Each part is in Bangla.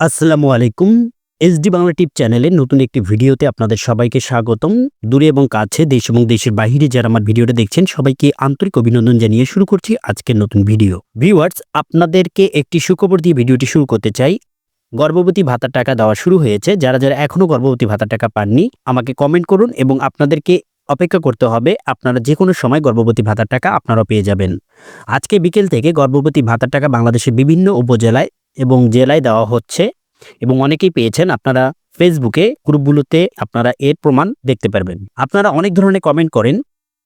আসসালামু আলাইকুম। এসডি বাংলা টিপ চ্যানেলে নতুন একটি ভিডিওতে আপনাদের সবাইকে স্বাগতম। দূরে এবং কাছে, দেশ এবং দেশের বাইরে যারা আমার ভিডিওটা দেখছেন, সবাইকে আন্তরিক অভিনন্দন জানিয়ে শুরু করছি আজকের নতুন ভিডিও। ভিউয়ার্স, আপনাদেরকে একটি সুখবর দিয়ে ভিডিওটি শুরু করতে চাই। গর্ভবতী ভাতার টাকা দেওয়া শুরু হয়েছে। যারা যারা এখনও গর্ভবতী ভাতার টাকা পাননি, আমাকে কমেন্ট করুন এবং আপনাদেরকে অপেক্ষা করতে হবে, আপনারা যে কোনো সময় গর্ভবতী ভাতার টাকা আপনারা পেয়ে যাবেন। আজকে বিকেল থেকে গর্ভবতী ভাতার টাকা বাংলাদেশের বিভিন্ন উপজেলায় এবং জেলায় দেওয়া হচ্ছে এবং অনেকেই পেয়েছেন আপনারা ফেসবুকে গ্রুপগুলোতে আপনারা এর প্রমাণ দেখতে পারবেন। আপনারা অনেক ধরনের কমেন্ট করেন,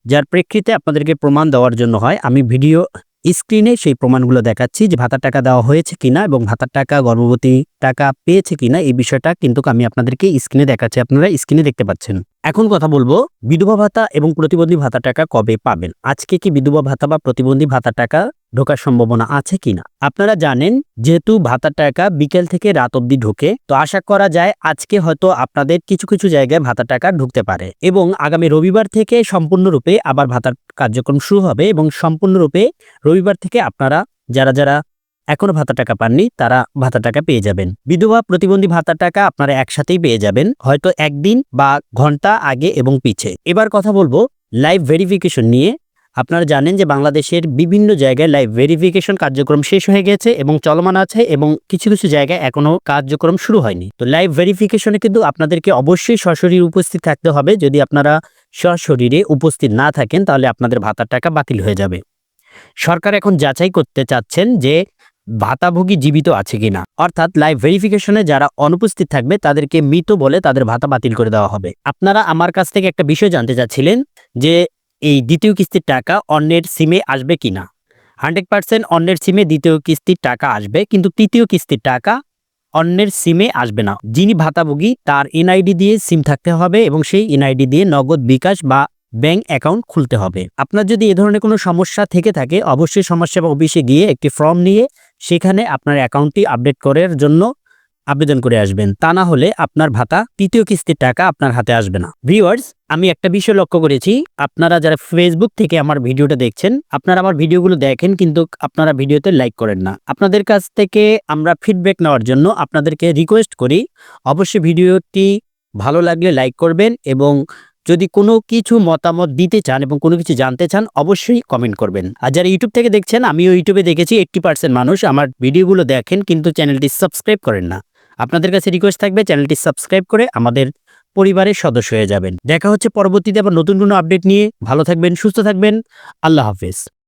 যার প্রেক্ষিতে আপনাদেরকে প্রমাণ দেওয়ার জন্য হয়। আমি ভিডিও স্ক্রিনে সেই প্রমাণগুলো দেখাচ্ছি যে ভাতার টাকা দেওয়া হয়েছে কিনা এবং ভাতার টাকা, গর্ভবতী টাকা পেয়েছে কিনা এই বিষয়টা কিন্তু আমি আপনাদেরকে স্ক্রিনে দেখাচ্ছি। আপনারা স্ক্রিনে দেখতে পাচ্ছেন। এখন কথা বলব, বিধবা ভাতা এবং প্রতিবন্ধী ভাতা টাকা কবে পাবেন? আজকে কি বিধবা ভাতা বা প্রতিবন্ধী ভাতা টাকা ঢোকার সম্ভাবনা আছে কিনা আপনারা জানেন, যেহেতু ভাতার টাকা বিকেল থেকে রাত অবধি ঢোকে, তো আশা করা যায় আজকে হয়তো আপনাদের কিছু কিছু জায়গায় ভাতার টাকা ঢুকতে পারে। এবং আগামী রবিবার থেকে সম্পূর্ণরূপে আবার ভাতার কার্যক্রম শুরু হবে এবং সম্পূর্ণরূপে রবিবার থেকে আপনারা, যারা যারা এখনও ভাতা টাকা পাননি, তারা ভাতা টাকা পেয়ে যাবেন। বিধবা প্রতিবন্ধী ভাতার টাকা আপনারা একসাথেই পেয়ে যাবেন, হয়তো একদিন বা ঘণ্টা আগে এবং পিছে। এবার কথা বলব লাইভ ভেরিফিকেশন নিয়ে আপনারা জানেন যে বাংলাদেশের বিভিন্ন জায়গায় লাইভ ভেরিফিকেশন কার্যক্রম শেষ হয়ে গেছে এবং চলমান আছে এবং কিছু কিছু জায়গায় এখনও কার্যক্রম শুরু হয়নি। তো লাইভ ভেরিফিকেশনে কিন্তু আপনাদেরকে অবশ্যই সশরীর উপস্থিত থাকতে হবে। যদি আপনারা সশরীরে উপস্থিত না থাকেন, তাহলে আপনাদের ভাতার টাকা বাতিল হয়ে যাবে। সরকার এখন যাচাই করতে চাচ্ছেন যে ভাতাভোগী জীবিত আছে কিনা। অর্থাৎ লাইভ ভেরিফিকেশনে যারা অনুপস্থিত থাকবে, তাদেরকে মৃত বলে তাদের ভাতা বাতিল করে দেওয়া হবে। আপনারা আমার কাছ থেকে একটা বিষয় জানতে চাচ্ছিলেন যে এই দ্বিতীয় কিস্তির টাকা অন্যের সিমে আসবে কিনা? হান্ড্রেড পার্সেন্ট অন্যের সিমে দ্বিতীয় কিস্তির টাকা আসবে, কিন্তু তৃতীয় কিস্তির টাকা অন্যের সিমে আসবে না। যিনি ভাতাভোগী, তার এনআইডি দিয়ে সিম থাকতে হবে এবং সেই এনআইডি দিয়ে নগদ বিকাশ বা ব্যাংক অ্যাকাউন্ট খুলতে হবে। আপনার যদি এ ধরনের কোনো সমস্যা থেকে থাকে, অবশ্যই সমাজসেবা অফিসে গিয়ে একটি ফর্ম নিয়ে সেখানে আপনার অ্যাকাউন্টটি আপডেট করার জন্য আবেদন করে আসবেন। তা না হলে আপনার ভাতা, তৃতীয় কিস্তির টাকা আপনার হাতে আসবে না। ভিউয়ার্স, আমি একটা বিষয় লক্ষ্য করেছি। আপনারা যারা ফেসবুক থেকে আমার ভিডিওটা দেখছেন, আপনারা আমার ভিডিওগুলো দেখেন কিন্তু আপনারা ভিডিওতে লাইক করেন না। আপনাদের কাছ থেকে আমরা ফিডব্যাক নেওয়ার জন্য আপনাদেরকে রিকোয়েস্ট করি। অবশ্যই ভিডিওটি ভালো লাগলে লাইক করবেন এবং যদি কোনো কিছু মতামত দিতে চান এবং কোনো কিছু জানতে চান, অবশ্যই কমেন্ট করবেন। আর যারা ইউটিউব থেকে দেখছেন, আমিও ইউটিউবে দেখেছি এইট্টি পার্সেন্ট মানুষ আমার ভিডিওগুলো দেখেন কিন্তু চ্যানেলটি সাবস্ক্রাইব করেন না। আপনাদের কাছে রিকোয়েস্ট থাকবে চ্যানেলটি সাবস্ক্রাইব করে আমাদের পরিবারের সদস্য হয়ে যাবেন। দেখা হচ্ছে পরবর্তীতে আবার নতুন কোনো আপডেট নিয়ে। ভালো থাকবেন, সুস্থ থাকবেন। আল্লাহ হাফেজ।